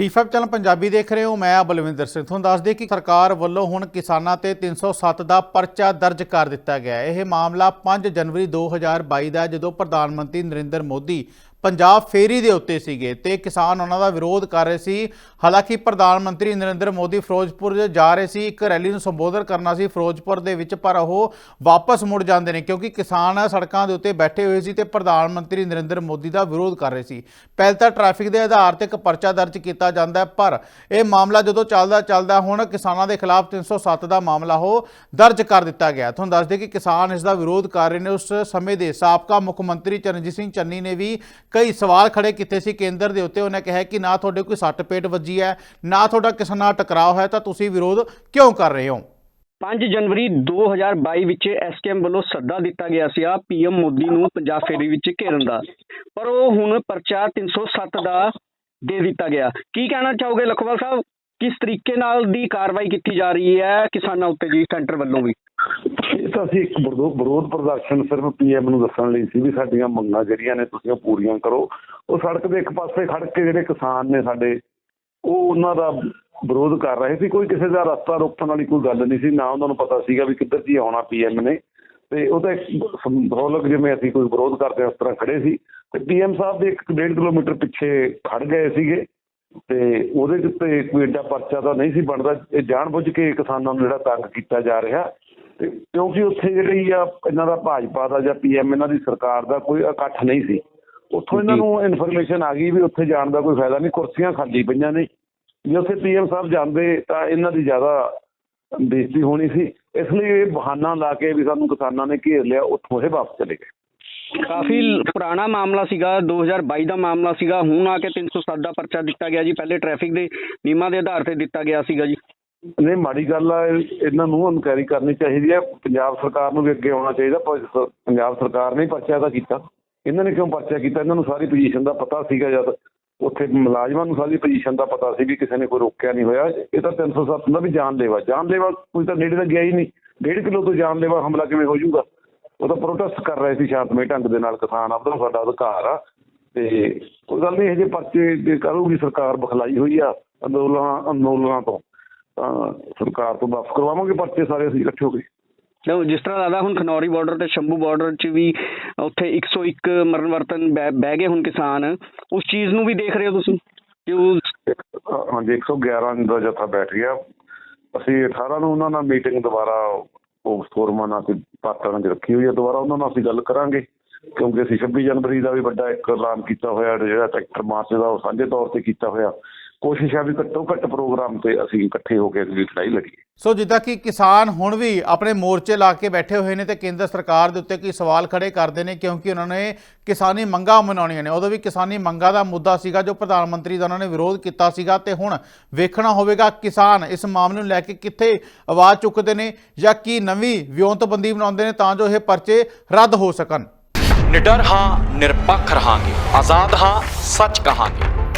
D5 channel Punjabi ਦੇਖ ਰਹੇ ਹੋ, ਮੈਂ ਬਲਵਿੰਦਰ ਸਿੰਘ। ਤੁਹਾਨੂੰ ਦੱਸ ਦਈਏ ਕਿ ਸਰਕਾਰ ਵੱਲੋਂ ਹੁਣ ਕਿਸਾਨਾਂ ਤੇ 307 ਦਾ ਪਰਚਾ ਦਰਜ ਕਰ ਦਿੱਤਾ ਗਿਆ। ਇਹ ਮਾਮਲਾ 5 ਜਨਵਰੀ 2022 ਦਾ ਜਦੋਂ ਪ੍ਰਧਾਨ ਮੰਤਰੀ ਨਰਿੰਦਰ ਮੋਦੀ ਪੰਜਾਬ ਫੇਰੀ ਦੇ ਉੱਤੇ ਸੀਗੇ ਤੇ ਕਿਸਾਨ ਉਹਨਾਂ ਦਾ ਵਿਰੋਧ ਕਰ ਰਹੇ ਸੀ। ਹਾਲਾਂਕਿ ਪ੍ਰਧਾਨ ਮੰਤਰੀ ਨਰਿੰਦਰ ਮੋਦੀ ਫਿਰੋਜ਼ਪੁਰ ਜਾ ਰਹੇ ਸੀ। ਇੱਕ ਰੈਲੀ ਨੂੰ ਸੰਬੋਧਨ ਕਰਨਾ ਸੀ। ਫਿਰੋਜ਼ਪੁਰ ਦੇ ਵਿੱਚ ਪਰ ਉਹ ਵਾਪਸ ਮੁੜ ਜਾਂਦੇ ਨੇ ਕਿਉਂਕਿ ਕਿਸਾਨ ਸੜਕਾਂ ਦੇ ਉੱਤੇ ਬੈਠੇ ਹੋਏ ਸੀ ਤੇ ਪ੍ਰਧਾਨ ਮੰਤਰੀ ਨਰਿੰਦਰ ਮੋਦੀ ਦਾ ਵਿਰੋਧ ਕਰ ਰਹੇ ਸੀ। ਪਹਿਲ ਤਾਂ ਟ੍ਰੈਫਿਕ ਦੇ ਆਧਾਰ ਤੇ ਇੱਕ ਪਰਚਾ ਦਰਜ ਕੀਤਾ ਜਾਂਦਾ ਪਰ ਇਹ ਮਾਮਲਾ ਜਦੋਂ ਚੱਲਦਾ ਚੱਲਦਾ ਹੁਣ ਕਿਸਾਨਾਂ ਦੇ ਖਿਲਾਫ 307 ਦਾ ਮਾਮਲਾ ਉਹ ਦਰਜ ਕਰ ਦਿੱਤਾ ਗਿਆ। ਤੁਹਾਨੂੰ ਦੱਸ ਦੇ ਕਿ ਕਿਸਾਨ ਇਸ ਦਾ ਵਿਰੋਧ ਕਰ ਰਹੇ ਨੇ। ਉਸ ਸਮੇਂ ਦੇ ਸਾਬਕਾ ਮੁੱਖ ਮੰਤਰੀ ਚਰਨਜੀਤ ਸਿੰਘ ਚੰਨੀ ਨੇ ਵੀ ਕਈ ਸਵਾਲ ਖੜੇ ਕੀਤੇ ਸੀ ਕੇਂਦਰ ਦੇ ਉੱਤੇ, ਉਹਨੇ ਕਿਹਾ ਕਿ ਨਾ ਤੁਹਾਡੇ ਕੋਈ ਸੱਟ ਪੇਟ ਵੱਜੀ ਹੈ, ਨਾ ਤੁਹਾਡਾ ਕਿਸੇ ਨਾਲ ਟਕਰਾਅ ਹੋਇਆ, ਤਾਂ ਤੁਸੀਂ ਵਿਰੋਧ ਕਿਉਂ ਕਰ ਰਹੇ ਹੋ? 5 ਜਨਵਰੀ 2022 ਵਿੱਚ ਐਸਕੇਐਮ ਵੱਲੋਂ ਸੱਦਾ ਦਿੱਤਾ ਗਿਆ ਸੀ ਆ ਪੀਐਮ ਮੋਦੀ ਨੂੰ ਪੰਜਾਬ ਫੇਰੀ ਵਿੱਚ ਘੇਰਨ ਦਾ। ਪਰ ਉਹ ਹੁਣ ਪਰਚਾ 307 ਦਾ ਦੇ ਦਿੱਤਾ ਗਿਆ। ਕੀ ਕਹਿਣਾ ਚਾਹੋਗੇ ਲਖਵਾਲ ਸਾਹਿਬ? ਕਿਸ ਤਰੀਕੇ ਨਾਲ ਦੀ ਕਾਰਵਾਈ ਕੀਤੀ ਜਾ ਰਹੀ ਹੈ ਕਿਸਾਨਾਂ ਉੱਤੇ ਜੀ, ਸੈਂਟਰ ਵੱਲੋਂ ਵੀ? ਇਹ ਤਾਂ ਅਸੀਂ ਇੱਕ ਵਿਰੋਧ ਪ੍ਰਦਰਸ਼ਨ ਸਿਰਫ ਪੀਐਮ ਨੂੰ ਦੱਸਣ ਲਈ ਸੀ ਵੀ ਸਾਡੀਆਂ ਮੰਗਾਂ ਜਿਹੜੀਆਂ ਨੇ ਤੁਸੀਂ ਉਹ ਪੂਰੀਆਂ ਕਰੋ। ਉਹ ਸੜਕ ਦੇ ਇੱਕ ਪਾਸੇ ਖੜ ਕੇ ਜਿਹੜੇ ਕਿਸਾਨ ਨੇ ਸਾਡੇ, ਉਹ ਉਹਨਾਂ ਦਾ ਵਿਰੋਧ ਕਰ ਰਹੇ ਸੀ। ਕੋਈ ਕਿਸੇ ਦਾ ਰਸਤਾ ਰੋਕਣ ਵਾਲੀ ਕੋਈ ਗੱਲ ਨਹੀਂ ਸੀ। ਨਾ ਉਹਨਾਂ ਨੂੰ ਪਤਾ ਸੀਗਾ ਵੀ ਕਿੱਧਰ ਦੀ ਆਉਣਾ ਪੀਐਮ ਨੇ। ਤੇ ਉਹ ਤਾਂ ਇੱਕ ਸੰਭੋਲਕ ਜਿਵੇਂ ਅਸੀਂ ਕੋਈ ਵਿਰੋਧ ਕਰਦੇ ਉਸ ਤਰ੍ਹਾਂ ਖੜੇ ਸੀ। ਤੇ ਪੀਐਮ ਸਾਹਿਬ ਦੇ ਇੱਕ ਡੇਢ ਕਿਲੋਮੀਟਰ ਪਿੱਛੇ ਖੜ ਗਏ ਸੀਗੇ। ਤੇ ਉਹਦੇ ਉੱਤੇ ਕੋਈ ਏਡਾ ਪਰਚਾ ਤਾਂ ਨਹੀਂ ਸੀ ਬਣਦਾ। ਇਹ ਜਾਣਬੁੱਝ ਕੇ ਕਿਸਾਨਾਂ ਨੂੰ ਜਿਹੜਾ ਤੰਗ ਕੀਤਾ ਜਾ ਰਿਹਾ। ਤੇ ਕਿਉਂਕਿ ਉੱਥੇ ਜਿਹੜੀ ਆ ਇਹਨਾਂ ਦਾ ਭਾਜਪਾ ਦਾ ਜਾਂ ਪੀਐਮ ਇਹਨਾਂ ਦੀ ਸਰਕਾਰ ਦਾ ਕੋਈ ਇਕੱਠ ਨਹੀਂ ਸੀ। ਉੱਥੋਂ ਇਹਨਾਂ ਨੂੰ ਇਨਫੋਰਮੇਸ਼ਨ ਆ ਗਈ ਵੀ ਉੱਥੇ ਜਾਣ ਦਾ ਕੋਈ ਫਾਇਦਾ ਨਹੀਂ ਕੁਰਸੀਆਂ ਖਾਲੀ ਪਈਆਂ ਨੇ। ਜੇ ਉੱਥੇ ਪੀਐਮ ਸਾਹਿਬ ਜਾਂਦੇ ਤਾਂ ਇਹਨਾਂ ਦੀ ਜ਼ਿਆਦਾ ਬੇਇੱਜ਼ਤੀ ਹੋਣੀ ਸੀ। ਇਸ ਲਈ ਇਹ ਬਹਾਨਾ ਲਾ ਕੇ ਵੀ ਸਾਨੂੰ ਕਿਸਾਨਾਂ ਨੇ ਘੇਰ ਲਿਆ ਉੱਥੋਂ ਇਹ ਵਾਪਸ ਚਲੇ ਗਏ। ਕਾਫੀ ਪੁਰਾਣਾ ਮਾਮਲਾ ਸੀਗਾ 2022 ਦਾ ਮਾਮਲਾ ਸੀਗਾ। ਹੁਣ ਆ ਕੇ 307 ਦਾ ਪਰਚਾ ਦਿੱਤਾ ਗਿਆ ਜੀ। ਪਹਿਲੇ ਟ੍ਰੈਫਿਕ ਦੇ ਨਿਯਮਾਂ ਦੇ ਆਧਾਰ ਤੇ ਦਿੱਤਾ ਗਿਆ ਸੀਗਾ ਜੀ। ਨਹੀਂ, ਮਾੜੀ ਗੱਲ ਆ ਇਹਨਾਂ ਨੂੰ ਇਨਕੁਆਇਰੀ ਕਰਨੀ ਚਾਹੀਦੀ ਹੈ ਪੰਜਾਬ ਸਰਕਾਰ ਨੂੰ ਵੀ ਅੱਗੇ ਆਉਣਾ ਚਾਹੀਦਾ ਪੰਜਾਬ ਸਰਕਾਰ ਨੇ ਪਰਚਾ ਤਾਂ ਕੀਤਾ। ਇਹਨਾਂ ਨੇ ਕਿਉਂ ਪਰਚਾ ਕੀਤਾ? ਇਹਨਾਂ ਨੂੰ ਸਾਰੀ ਪੋਜੀਸ਼ਨ ਦਾ ਪਤਾ ਸੀਗਾ ਜਦ ਉੱਥੇ ਮੁਲਾਜ਼ਮਾਂ ਨੂੰ ਸਾਰੀ ਪੋਜੀਸ਼ਨ ਦਾ ਪਤਾ ਸੀ ਵੀ ਕਿਸੇ ਨੇ ਕੋਈ ਰੋਕਿਆ ਨਹੀਂ ਹੋਇਆ। ਇਹ ਤਾਂ 307 ਦਾ ਵੀ ਜਾਨਲੇਵਾ। ਜਾਨਲੇਵਾ ਕੋਈ ਤਾਂ ਨੇੜੇ ਤਾਂ ਗਿਆ ਹੀ ਨਹੀਂ। ਡੇਢ ਕਿਲੋ ਤੋਂ ਜਾਨਲੇਵਾ ਹਮਲਾ ਕਿਵੇਂ ਹੋ ਜਾਊਗਾ? ਉਹ ਤਾਂ ਪ੍ਰੋਟੈਸਟ ਕਰ ਰਹੇ ਸੀ ਸ਼ਾਂਤਮਈ ਢੰਗ ਦੇ ਨਾਲ। ਕਿਸਾਨ ਆਪਦਾ ਸਾਡਾ ਅਧਿਕਾਰ ਆ। ਤੇ ਕੋਈ ਗੱਲ ਨਹੀਂ, ਇਹ ਜੇ ਪਰਚੇ ਕਰੂਗੀ, ਸਰਕਾਰ ਬਖਲਾਈ ਹੋਈ ਆ ਅੰਦੋਲਨਾਂ ਅੰਦੋਲਨਾਂ ਤੋਂ। ਤਾਂ ਸਰਕਾਰ ਤੋਂ ਵਾਪਸ ਕਰਵਾਵਾਂਗੇ ਪਰਚੇ ਸਾਰੇ ਅਸੀਂ ਇਕੱਠੇ ਹੋ ਕੇ। ਲਓ ਜਿਸ ਤਰ੍ਹਾਂ ਲੱਗਦਾ ਹੁਣ ਖਨੌਰੀ ਬਾਰਡਰ ਤੇ ਸ਼ੰਭੂ ਬਾਰਡਰ 'ਚ ਵੀ ਉੱਥੇ 101 ਮਰਨ ਵਰਤਨ ਬਹਿ ਗਏ ਹੁਣ ਕਿਸਾਨ। ਉਸ ਚੀਜ਼ ਨੂੰ ਵੀ ਦੇਖ ਰਹੇ ਹੋ ਤੁਸੀਂ? ਕਿ ਉਹ ਹਾਂਜੀ 111 ਦਾ ਜਥਾ ਬੈਠ ਗਿਆ। ਅਸੀਂ 18 ਨੂੰ ਉਹਨਾਂ ਨਾਲ ਮੀਟਿੰਗ ਦੁਬਾਰਾ ਉਹ ਫੋਰਮਾਂ ਨਾਲ ਕੋਈ 'ਚ ਰੱਖੀ ਹੋਈ ਹੈ। ਦੁਬਾਰਾ ਉਹਨਾਂ ਨਾਲ ਅਸੀਂ ਗੱਲ ਕਰਾਂਗੇ। ਕਿਉਂਕਿ ਅਸੀਂ 26 ਜਨਵਰੀ ਦਾ ਵੀ ਵੱਡਾ ਇੱਕ ਐਲਾਨ ਕੀਤਾ ਹੋਇਆ ਜਿਹੜਾ ਟਰੈਕਟਰ ਮਾਰਚ ਦਾ ਉਹ ਸਾਂਝੇ ਤੌਰ ਤੇ ਕੀਤਾ ਹੋਇਆ। ਕੋਸ਼ਿਸ਼ ਹੈ ਵੀ ਘੱਟੋ ਘੱਟ ਪ੍ਰੋਗਰਾਮ ਤੇ ਅਸੀਂ ਇਕੱਠੇ ਹੋ ਕੇ ਅਗਲੀ ਲੜਾਈ ਲੜੀਏ। ਸੋ ਜਿੱਦਾਂ ਕਿ ਕਿਸਾਨ ਹੁਣ ਵੀ ਆਪਣੇ ਮੋਰਚੇ ਲਾ ਕੇ ਬੈਠੇ ਹੋਏ ਨੇ ਤੇ ਕੇਂਦਰ ਸਰਕਾਰ ਦੇ ਉੱਤੇ ਕੋਈ ਸਵਾਲ ਖੜੇ ਕਰਦੇ ਨੇ ਕਿਉਂਕਿ ਉਹਨਾਂ ਨੇ ਕਿਸਾਨੀ ਮੰਗਾਂ ਮਨਾਉਣੀਆਂ ਨੇ। ਉਦੋਂ ਵੀ ਕਿਸਾਨੀ ਮੰਗਾਂ ਦਾ ਮੁੱਦਾ ਸੀਗਾ ਜੋ ਪ੍ਰਧਾਨ ਮੰਤਰੀ ਦਾ ਉਹਨਾਂ ਨੇ ਵਿਰੋਧ ਕੀਤਾ ਸੀਗਾ ਤੇ ਹੁਣ ਵੇਖਣਾ ਹੋਵੇਗਾ ਕਿਸਾਨ ਇਸ ਮਾਮਲੇ ਨੂੰ ਲੈ ਕੇ ਕਿੱਥੇ ਆਵਾਜ਼ ਚੁੱਕਦੇ ਨੇ ਜਾਂ ਕੀ ਨਵੀਂ ਵਿਉਂਤਬੰਦੀ ਬਣਾਉਂਦੇ ਨੇ ਤਾਂ ਜੋ ਇਹ ਪਰਚੇ ਰੱਦ ਹੋ ਸਕਣ। ਨਿਡਰ ਹਾਂ ਨਿਰਪੱਖ ਰਹਾਂਗੇ। ਆਜ਼ਾਦ ਹਾਂ ਸੱਚ ਕਹਾਂਗੇ।